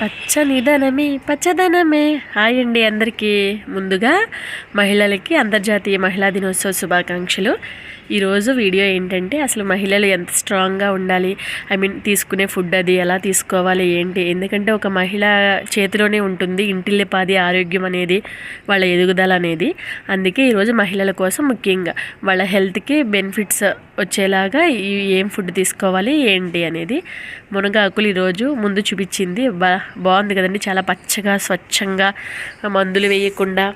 పచ్చనిదనమే పచ్చదనమే. Hi అండి అందరికీ. ముందుగా మహిళలకి అంతర్జాతీయ మహిళా దినోత్సవ శుభాకాంక్షలు. ఈరోజు వీడియో ఏంటంటే అసలు మహిళలు ఎంత స్ట్రాంగ్గా ఉండాలి? ఐ మీన్ తీసుకునే ఫుడ్ అది ఎలా తీసుకోవాలి? ఏంటి? ఎందుకంటే ఒక మహిళ చేతిలోనే ఉంటుంది ఇంటిల్లిపాది ఆరోగ్యం అనేది వాళ్ళ ఎదుగుదల అనేది. అందుకే ఈరోజు మహిళల కోసం ముఖ్యంగా వాళ్ళ హెల్త్కి బెనిఫిట్స్ వచ్చేలాగా ఏం ఫుడ్ తీసుకోవాలి ఏంటి అనేది మునగాకులు ఈరోజు ముందు చూపించింది. బా బాగుంది కదండి. చాలా పచ్చగా స్వచ్ఛంగా మందులు వేయకుండా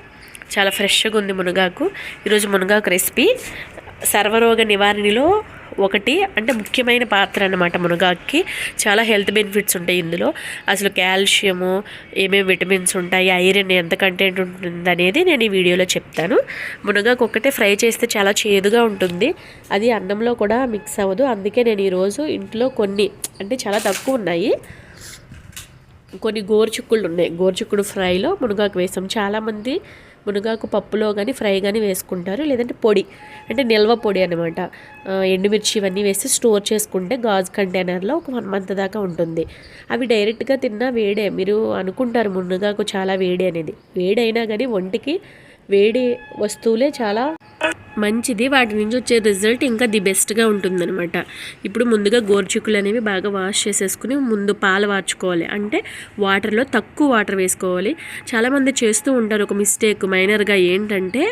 చాలా ఫ్రెష్గా ఉంది మునగాకు. ఈరోజు మునగాకు రెసిపీ సర్వరోగ నివారణలో ఒకటి అంటే ముఖ్యమైన పాత్ర అన్నమాట మునగాకి చాలా హెల్త్ బెనిఫిట్స్ ఉంటాయి ఇందులో. అసలు కాల్షియము ఏమేమి విటమిన్స్ ఉంటాయి ఐరన్ ఎంత కంటెంట్ ఉంటుంది అనేది నేను ఈ వీడియోలో చెప్తాను. మునగాకు ఒకటే ఫ్రై చేస్తే చాలా చేదుగా ఉంటుంది. అది అన్నంలో కూడా మిక్స్ అవ్వదు. అందుకే నేను ఈరోజు ఇంట్లో కొన్ని అంటే చాలా తక్కువ ఉన్నాయి. కొన్ని గోరుచుక్కులు ఉన్నాయి. గోరుచుక్కుడు ఫ్రైలో మునగాకు వేసాం చాలామంది మునగాకు పప్పులో కానీ ఫ్రై కానీ వేసుకుంటారు. లేదంటే పొడి అంటే నిల్వ పొడి అనమాట ఎండుమిర్చి ఇవన్నీ వేసి స్టోర్ చేసుకుంటే గాజు కంటైనర్లో ఒక వన్ మంత్ దాకా ఉంటుంది. అవి డైరెక్ట్గా తిన్నా వేడే. మీరు అనుకుంటారు మునగాకు చాలా వేడి అనేది. వేడి అయినా కానీ ఒంటికి వేడి వస్తువులే చాలా మంచిది. వాటి నుంచి వచ్చే రిజల్ట్ ఇంకా ది బెస్ట్గా ఉంటుందన్నమాట. ఇప్పుడు ముందుగా గోర్చుకులు అనేవి బాగా వాష్ చేసేసుకుని ముందు పాలు వార్చుకోవాలి. అంటే వాటర్లో తక్కువ వాటర్ వేసుకోవాలి. చాలామంది చేస్తూ ఉంటారు ఒక మిస్టేక్ మైనర్గా ఏంటంటే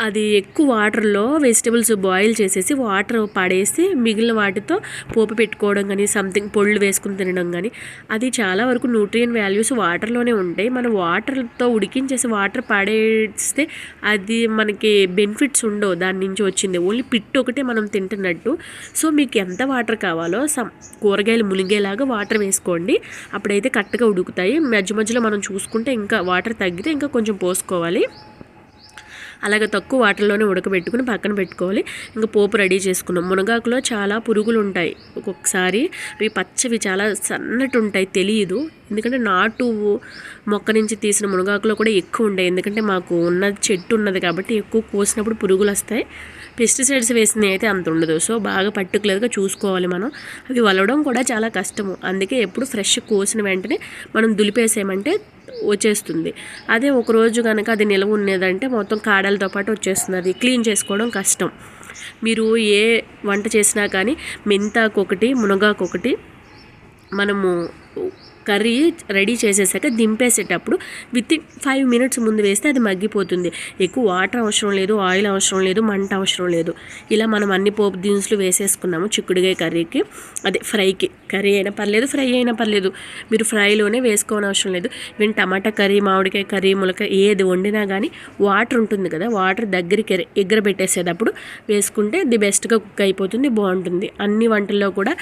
అది ఎక్కువ వాటర్లో వెజిటబుల్స్ బాయిల్ చేసేసి వాటర్ పడేసి మిగిలిన వాటితో పోపు పెట్టుకోవడం కానీ సంథింగ్ పొళ్ళు వేసుకుని తినడం కానీ అది చాలా వరకు న్యూట్రియన్ వాల్యూస్ వాటర్లోనే ఉంటాయి. మనం వాటర్తో ఉడికించేసి వాటర్ పడేస్తే అది మనకి బెనిఫిట్స్ ఉండవు దాని నుంచి వచ్చింది. ఓన్లీ పిట్టు ఒకటే మనం తింటున్నట్టు. సో మీకు ఎంత వాటర్ కావాలో సమ్ కూరగాయలు మునిగేలాగా వాటర్ వేసుకోండి. అప్పుడైతే కరెక్ట్గా ఉడుకుతాయి. మధ్య మధ్యలో మనం చూసుకుంటే ఇంకా వాటర్ తగ్గితే ఇంకా కొంచెం పోసుకోవాలి. అలాగే తక్కువ వాటర్లోనే ఉడకబెట్టుకుని పక్కన పెట్టుకోవాలి. ఇంకా పోపు రెడీ చేసుకున్నాం. మునగాకులో చాలా పురుగులు ఉంటాయి ఒక్కొక్కసారి. అవి పచ్చవి చాలా సన్నటి ఉంటాయి తెలియదు ఎందుకంటే నాటు మొక్క నుంచి తీసిన మునగాకులో కూడా ఎక్కువ ఉంటాయి. ఎందుకంటే మాకు ఉన్న చెట్టు ఉన్నది కాబట్టి ఎక్కువ కోసినప్పుడు పురుగులు వస్తాయి. పెస్టిసైడ్స్ వేసినవి అయితే అంత ఉండదు. సో బాగా పర్టికులర్గా చూసుకోవాలి మనం. అవి వలవడం కూడా చాలా కష్టము. అందుకే ఎప్పుడు ఫ్రెష్ కోసిన వెంటనే మనం దులిపేసేయమంటే వచ్చేస్తుంది. అదే ఒక రోజు కనుక అది నిల్వ ఉన్నదంటే మొత్తం కాడలతో పాటు వచ్చేస్తుంది. అది క్లీన్ చేసుకోవడం కష్టం. మీరు ఏ వంట చేసినా కానీ మెంతాకు ఒకటి మునగాకు ఒకటి మనము కర్రీ రెడీ చేసేసాక దింపేసేటప్పుడు విత్ ఇన్ ఫైవ్ మినిట్స్ ముందు వేస్తే అది మగ్గిపోతుంది. ఎక్కువ వాటర్ అవసరం లేదు ఆయిల్ అవసరం లేదు మంట అవసరం లేదు. ఇలా మనం అన్ని పోపు దినుసులు వేసేసుకున్నాము చిక్కుడుగాయ కర్రీకి. అదే ఫ్రైకి. కర్రీ అయినా పర్లేదు ఫ్రై అయినా పర్లేదు. మీరు ఫ్రైలోనే వేసుకోని అవసరం లేదు. ఈవెన్ టమాటా కర్రీ మామిడికాయ కర్రీ ములకాయ ఏది వండినా కానీ వాటర్ ఉంటుంది కదా వాటర్ దగ్గరికి ఎగ్గర పెట్టేసేటప్పుడు వేసుకుంటే ది బెస్ట్గా కుక్ అయిపోతుంది బాగుంటుంది. అన్ని వంటల్లో కూడా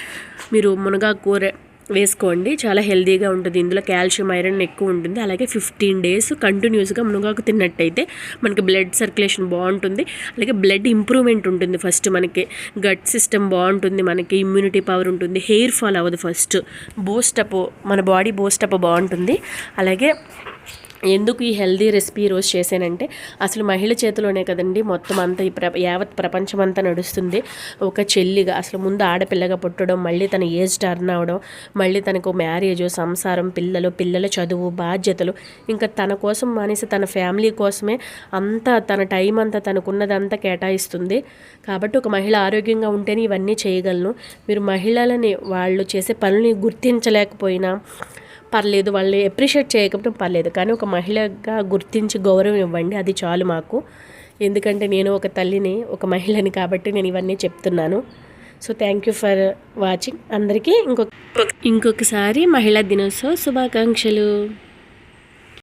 మీరు మునగాకు కూర వేసుకోండి. చాలా హెల్తీగా ఉంటుంది. ఇందులో కాల్షియం ఐరన్ ఎక్కువ ఉంటుంది. అలాగే ఫిఫ్టీన్ డేస్ కంటిన్యూస్గా మునగాకు తిన్నట్టయితే మనకి బ్లడ్ సర్క్యులేషన్ బాగుంటుంది. అలాగే బ్లడ్ ఇంప్రూవ్మెంట్ ఉంటుంది ఫస్ట్ మనకి. గట్ సిస్టమ్ బాగుంటుంది మనకి. ఇమ్యూనిటీ పవర్ ఉంటుంది. హెయిర్ ఫాల్ అవ్వదు ఫస్ట్. బోస్టప్ మన బాడీ బోస్టప్ బాగుంటుంది. అలాగే ఎందుకు ఈ హెల్దీ రెసిపీ ఈరోజు చేశానంటే అసలు మహిళ చేతిలోనే కదండి మొత్తం అంతా ఈ ప్ర యావత్ ప్రపంచం అంతా నడుస్తుంది. ఒక చెల్లిగా అసలు ముందు ఆడపిల్లగా పుట్టడం మళ్ళీ తన ఏజ్ టర్న్ అవడం మళ్ళీ తనకు మ్యారేజ్ సంసారం పిల్లలు పిల్లల చదువు బాధ్యతలు ఇంకా తన కోసం మానేసి తన ఫ్యామిలీ కోసమే అంతా తన టైం అంతా తనకున్నదంతా కేటాయిస్తుంది. కాబట్టి ఒక మహిళ ఆరోగ్యంగా ఉంటేనే ఇవన్నీ చేయగలను. మీరు మహిళలని వాళ్ళు చేసే పనుల్ని గుర్తించలేకపోయినా పర్లేదు వాళ్ళని అప్రిషియేట్ చేయకపోతే పర్లేదు కానీ ఒక మహిళగా గుర్తించి గౌరవం ఇవ్వండి అది చాలు మాకు. ఎందుకంటే నేను ఒక తల్లిని ఒక మహిళని కాబట్టి నేను ఇవన్నీ చెప్తున్నాను. So thank you for watching అందరికీ ఇంకొక ఇంకొకసారి మహిళా దినోత్సవ శుభాకాంక్షలు.